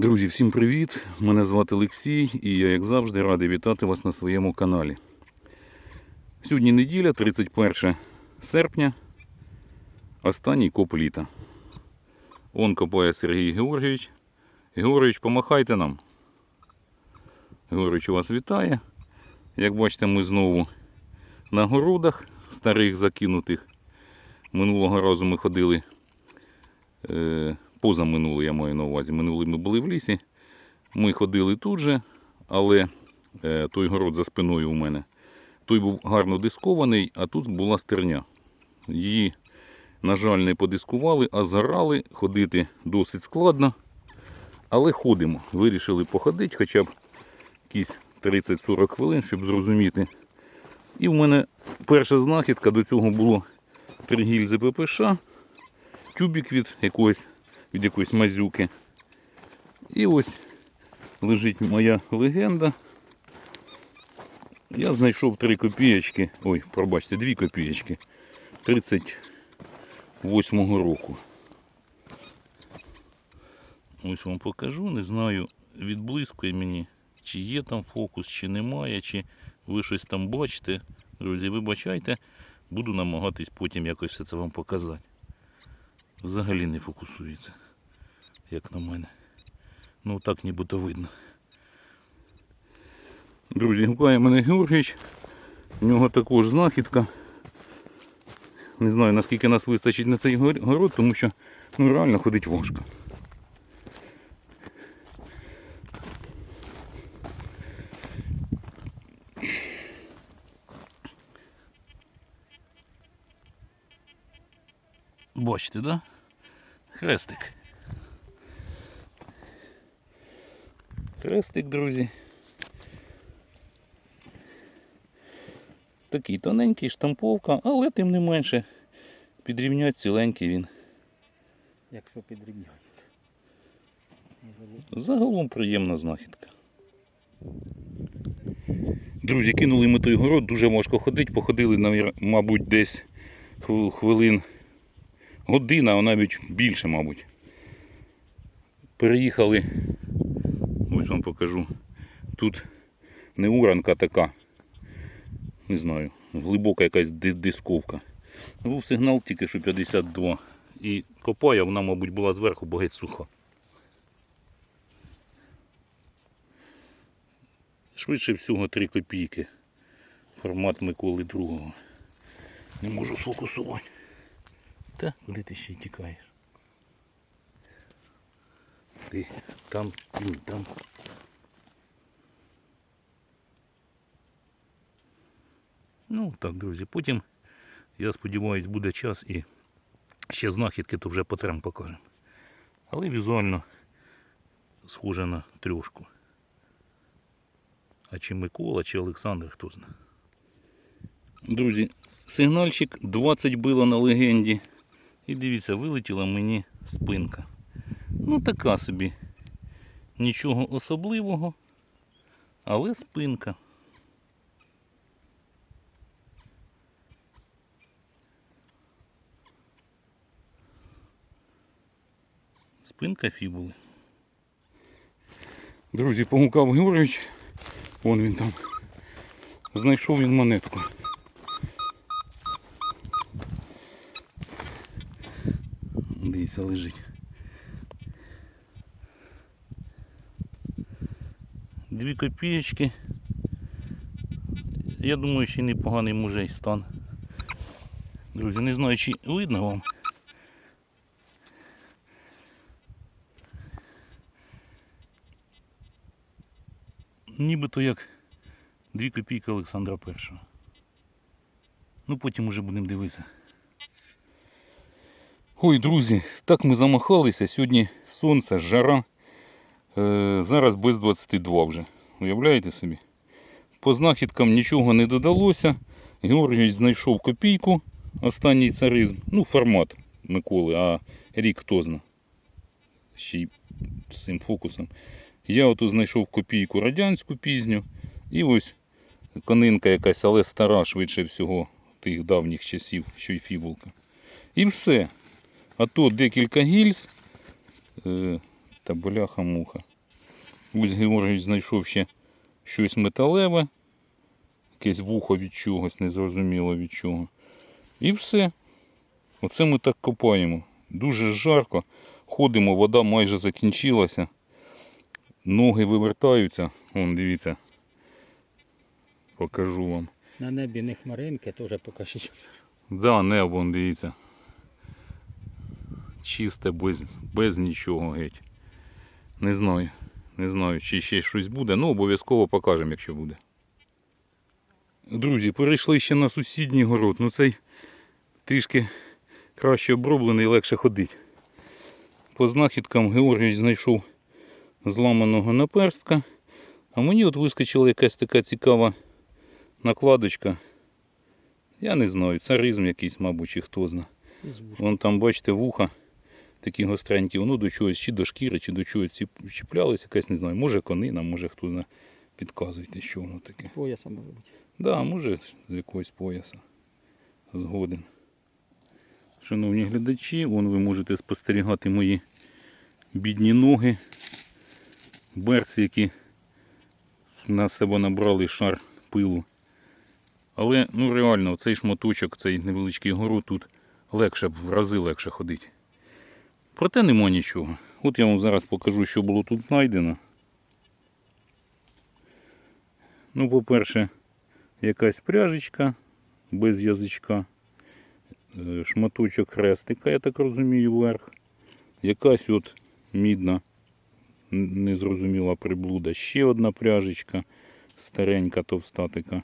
Друзі, всім привіт! Мене звати Олексій і я, як завжди, радий вітати вас на своєму каналі. Сьогодні неділя, 31 серпня, останній коп літа. Он копає Сергій Георгійович. Георгійович, помахайте нам. Георгійович вас вітає. Як бачите, ми знову на городах старих закинутих. Минулого разу ми ходили. Е, позаминулий, я маю на увазі. Минулий ми були в лісі. Ми ходили тут же, але е, той город за спиною у мене. Той був гарно дискований, а тут була стерня. Її, на жаль, не подискували, а згорали. Ходити досить складно. Але ходимо. Вирішили походити хоча б якісь 30-40 хвилин, щоб зрозуміти. І в мене перша знахідка до цього було три гільзи ППШ, тюбік від якоїсь, від якоїсь мазюки. І ось лежить моя легенда. Я знайшов 3 копієчки, ой, пробачте, 2 копієчки 38-го року. Ось вам покажу, не знаю, відблискує мені, чи є там фокус, чи немає, чи ви щось там бачите. Друзі, вибачайте, буду намагатись потім якось все це вам показати. Взагалі не фокусується, як на мене. Ну так нібито видно. Друзі, гукає мене Георгійович. У нього також знахідка. Не знаю наскільки нас вистачить на цей город, тому що ну, реально ходить важко. Бачите, да? Хрестик. Хрестик, друзі. Такий тоненький, штамповка, але тим не менше підрівнять ціленький він. Якщо підрівняється. Загалом приємна знахідка. Друзі, кинули ми той город, дуже важко ходити. Походили, мабуть, десь хв- хвилин година, а навіть більше, мабуть. Переїхали, ось вам покажу. Тут не уранка така, не знаю, глибока якась дисковка. Був сигнал тільки що 52. І копає, вона, мабуть, була зверху, бо геть суха. Швидше всього 3 копійки. Формат Миколи другого. Не можу сфокусувати. Та, куди ти ще й тікаєш? Ти там, плюнь, там. Ну так, друзі, потім, я сподіваюся, буде час і ще знахідки, то вже потрем покажемо. Але візуально схоже на трьошку. А чи Микола, чи Олександр, хто знає. Друзі, сигнальчик 20 било на легенді. І дивіться, вилетіла мені спинка. Ну така собі. Нічого особливого, але спинка. Спинка фібули. Друзі, погукав Георгійович. Вон він там. Знайшов він монетку. Дивіться, лежить. Дві копієчки. Я думаю, ще й непоганий музей стан. Друзі, не знаю, чи видно вам. Нібито як Дві копійки Олександра І. Ну потім уже будемо дивитися. Ой, друзі, так ми замахалися. Сьогодні сонце, жара. Е, зараз без 22 вже. Уявляєте собі? По знахідкам нічого не додалося. Георгійович знайшов копійку, останній царизм. Ну, формат Миколи, а рік хто зна. Ще й з цим фокусом. Я ото знайшов копійку радянську пізню. І ось конинка якась, але стара, швидше всього, тих давніх часів, що й фібулка. І все. А то декілька гільз. Е, та бляха-муха. Ось Георгій знайшов ще щось металеве, якесь вухо від чогось, незрозуміло від чого. І все. Оце ми так копаємо. Дуже жарко. Ходимо, вода майже закінчилася. Ноги вивертаються. Вон, дивіться. Покажу вам. На небі не хмаринки, теж покажіть. Да, небо, вон, дивіться. Чисте, без, без нічого геть. Не знаю. Не знаю, чи ще щось буде. Ну, обов'язково покажемо, якщо буде. Друзі, перейшли ще на сусідній город. Ну цей трішки краще оброблений і легше ходить. По знахідкам Георгій знайшов зламаного наперстка. А мені от вискочила якась така цікава накладочка. Я не знаю, царизм якийсь, мабуть, чи хто зна. Вон там, бачите, вуха такі гостренькі, воно до чогось, чи до шкіри, чи до чогось чіплялось, якась, не знаю, може конина, може хто знає. Підказуйте, що воно таке. Пояса може бути. Да, може з якогось пояса. Згоден. Шановні глядачі, вон ви можете спостерігати мої бідні ноги. Берці, які на себе набрали шар пилу. Але ну реально цей шматочок, цей невеличкий город тут легше, в рази легше ходить. Проте нема нічого. От я вам зараз покажу, що було тут знайдено. Ну, по-перше, якась пряжечка без язичка, е, шматочок хрестика, я так розумію, вверх. Якась от мідна, незрозуміла приблуда, ще одна пряжечка, старенька, товста така.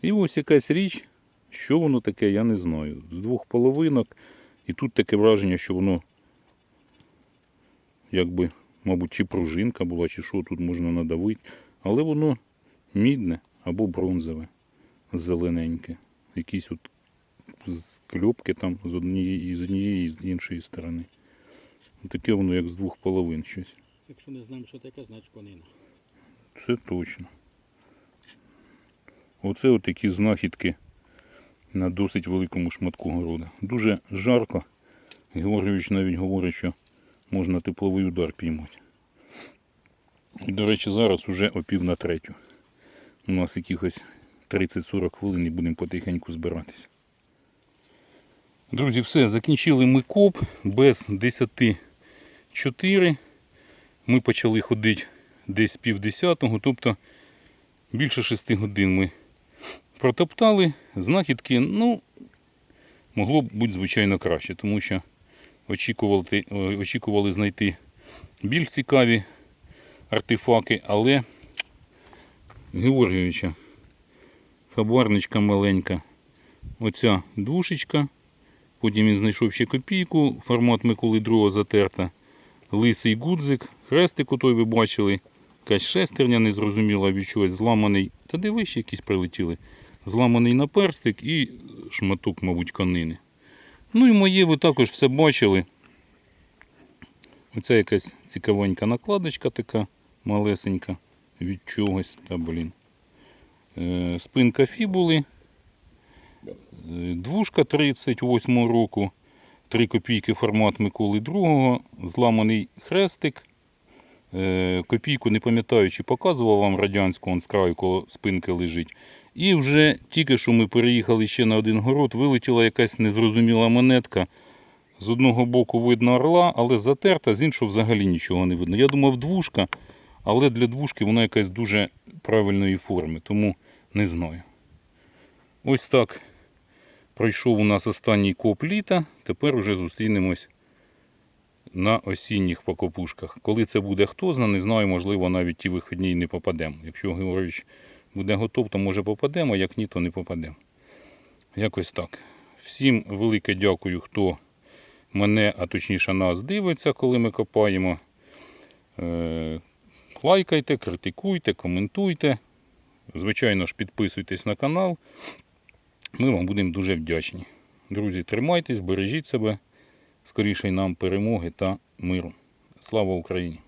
І ось якась річ, що воно таке, я не знаю. З двох половинок. І тут таке враження, що воно якби, мабуть, чи пружинка була, чи що тут можна надавити. Але воно мідне або бронзове, зелененьке. Якісь от кльопки там з однієї, з однієї і з іншої сторони. Таке воно як з двох половин щось. Якщо не знаємо, що таке, значить конина. Це точно. Оце от такі знахідки на досить великому шматку города. Дуже жарко. Георгійович навіть говорить, що можна тепловий удар піймати. До речі, зараз уже о пів на третю. У нас якихось 30-40 хвилин і будемо потихеньку збиратись. Друзі, все, закінчили ми коп без 10-4. Ми почали ходити десь пів десятого, тобто більше 6 годин ми протоптали. Знахідки, ну, могло б бути звичайно краще, тому що очікували, е, очікували знайти більш цікаві артефакти, але Георгійовича, хабарничка маленька, оця душечка, потім він знайшов ще копійку, формат Миколи II затерта, лисий гудзик, хрестик, отой ви бачили, якась шестерня незрозуміла від чогось, зламаний, та де вище якісь прилетіли, зламаний наперстик і шматок, мабуть, конини. Ну і моє ви також все бачили. Оця якась цікавенька накладочка така малесенька від чогось. Та, блін. Е, спинка фібули. Е, Двушка 38 року. 3 копійки формат Миколи II. Зламаний хрестик. Е, Копійку не пам'ятаю, чи показував вам радянську, он з краю коло спинки лежить. І вже тільки що ми переїхали ще на один город, вилетіла якась незрозуміла монетка. З одного боку видно орла, але затерта, з іншого взагалі нічого не видно. Я думав, двушка, але для двушки вона якась дуже правильної форми, тому не знаю. Ось так пройшов у нас останній коп літа. Тепер уже зустрінемось на осінніх покопушках. Коли це буде хто зна, не знаю, можливо, навіть ті вихідні не попадемо. Якщо Георгійович буде готов, то може попадемо, як ні, то не попадемо. Якось так. Всім велике дякую, хто мене, а точніше нас дивиться, коли ми копаємо. Е, Лайкайте, критикуйте, коментуйте. Звичайно ж, підписуйтесь на канал. Ми вам будемо дуже вдячні. Друзі, тримайтесь, бережіть себе. Скоріше нам перемоги та миру. Слава Україні!